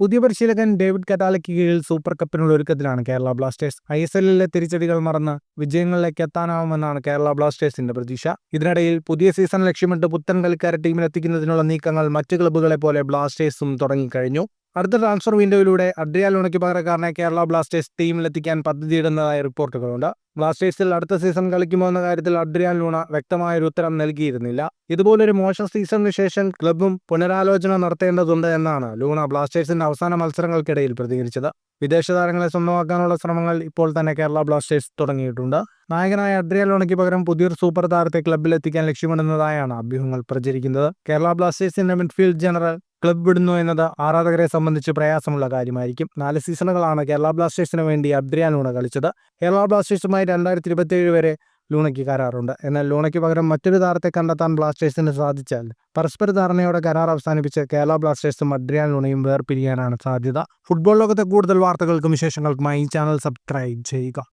പുതിയ പരിശീലകൻ ഡേവിഡ് കറ്റാലയ്ക്ക് കീഴിൽ സൂപ്പർ കപ്പിനുള്ള ഒരുക്കത്തിലാണ് കേരള ബ്ലാസ്റ്റേഴ്സ്. ഐ എസ് എല്ലിലെ തിരിച്ചടികൾ മറന്ന് വിജയങ്ങളിലേക്ക് എത്താനാവുമെന്നാണ് കേരള ബ്ലാസ്റ്റേഴ്സിന്റെ പ്രതീക്ഷ. ഇതിനിടയിൽ പുതിയ സീസൺ ലക്ഷ്യമിട്ട് പുത്തൻ കളിക്കാരെ ടീമിലെത്തിക്കുന്നതിനുള്ള നീക്കങ്ങൾ മറ്റ് ക്ലബ്ബുകളെ പോലെ ബ്ലാസ്റ്റേഴ്സും തുടങ്ങിക്കഴിഞ്ഞു. അടുത്ത ട്രാൻസ്ഫർ വിൻഡോയിലൂടെ അഡ്രിയാൽ ഉണക്കി പകരക്കാരനെ കേരള ബ്ലാസ്റ്റേഴ്സ് ടീമിലെത്തിക്കാൻ പദ്ധതിയിടുന്നതായ റിപ്പോർട്ടുകളുണ്ട് ബ്ലാസ്റ്റേഴ്സിൽ അടുത്ത സീസൺ കളിക്കുമോ എന്ന കാര്യത്തിൽ അഡ്രിയാൻ ലൂണ വ്യക്തമായൊരു ഉത്തരം നൽകിയിരുന്നില്ല. ഇതുപോലൊരു മോശം സീസണിന് ശേഷം ക്ലബും പുനരാലോചന നടത്തേണ്ടതുണ്ട് എന്നാണ് ലൂണ ബ്ലാസ്റ്റേഴ്സിന്റെ അവസാന മത്സരങ്ങൾക്കിടയിൽ പ്രതികരിച്ചത്. വിദേശ താരങ്ങളെ സ്വന്തമാക്കാനുള്ള ശ്രമങ്ങൾ ഇപ്പോൾ തന്നെ കേരള ബ്ലാസ്റ്റേഴ്സ് തുടങ്ങിയിട്ടുണ്ട്. നായകനായ അഡ്രിയാൽ ലൂണയ്ക്ക് പകരം പുതിയൊരു സൂപ്പർ താരത്തെ ക്ലബിലെത്തിക്കാൻ ലക്ഷ്യമിടുന്നതായാണ് അഭ്യൂഹങ്ങൾ പ്രചരിക്കുന്നത്. കേരള ബ്ലാസ്റ്റേഴ്സിന്റെ മിഡ്ഫീൽഡ് ജനറൽ ക്ലബ് വിടുന്നു എന്നത് ആരാധകരെ സംബന്ധിച്ച് പ്രയാസമുള്ള കാര്യമായിരിക്കും. നാല് സീസണുകളാണ് കേരള ബ്ലാസ്റ്റേഴ്സിന് വേണ്ടി അബ്രിയാൻ ലൂണ കളിച്ചത്. കേരള ബ്ലാസ്റ്റേഴ്സുമായി രണ്ടായിരത്തി ഇരുപത്തിയേഴ് വരെ ലൂണയ്ക്ക് കരാറുണ്ട്. എന്നാൽ ലൂണയ്ക്ക് പകരം മറ്റൊരു താരത്തെ കണ്ടെത്താൻ ബ്ലാസ്റ്റേഴ്സിന് സാധിച്ചാൽ പരസ്പര ധാരണയോടെ കരാർ അവസാനിപ്പിച്ച് കേരള ബ്ലാസ്റ്റേഴ്സും അഡ്രിയാൻ ലൂണയും വേർപിരിയാനാണ് സാധ്യത. ഫുട്ബോൾ ലോകത്തെ കൂടുതൽ വാർത്തകൾക്കും വിശേഷങ്ങൾക്കുമായി ഈ ചാനൽ സബ്സ്ക്രൈബ് ചെയ്യുക.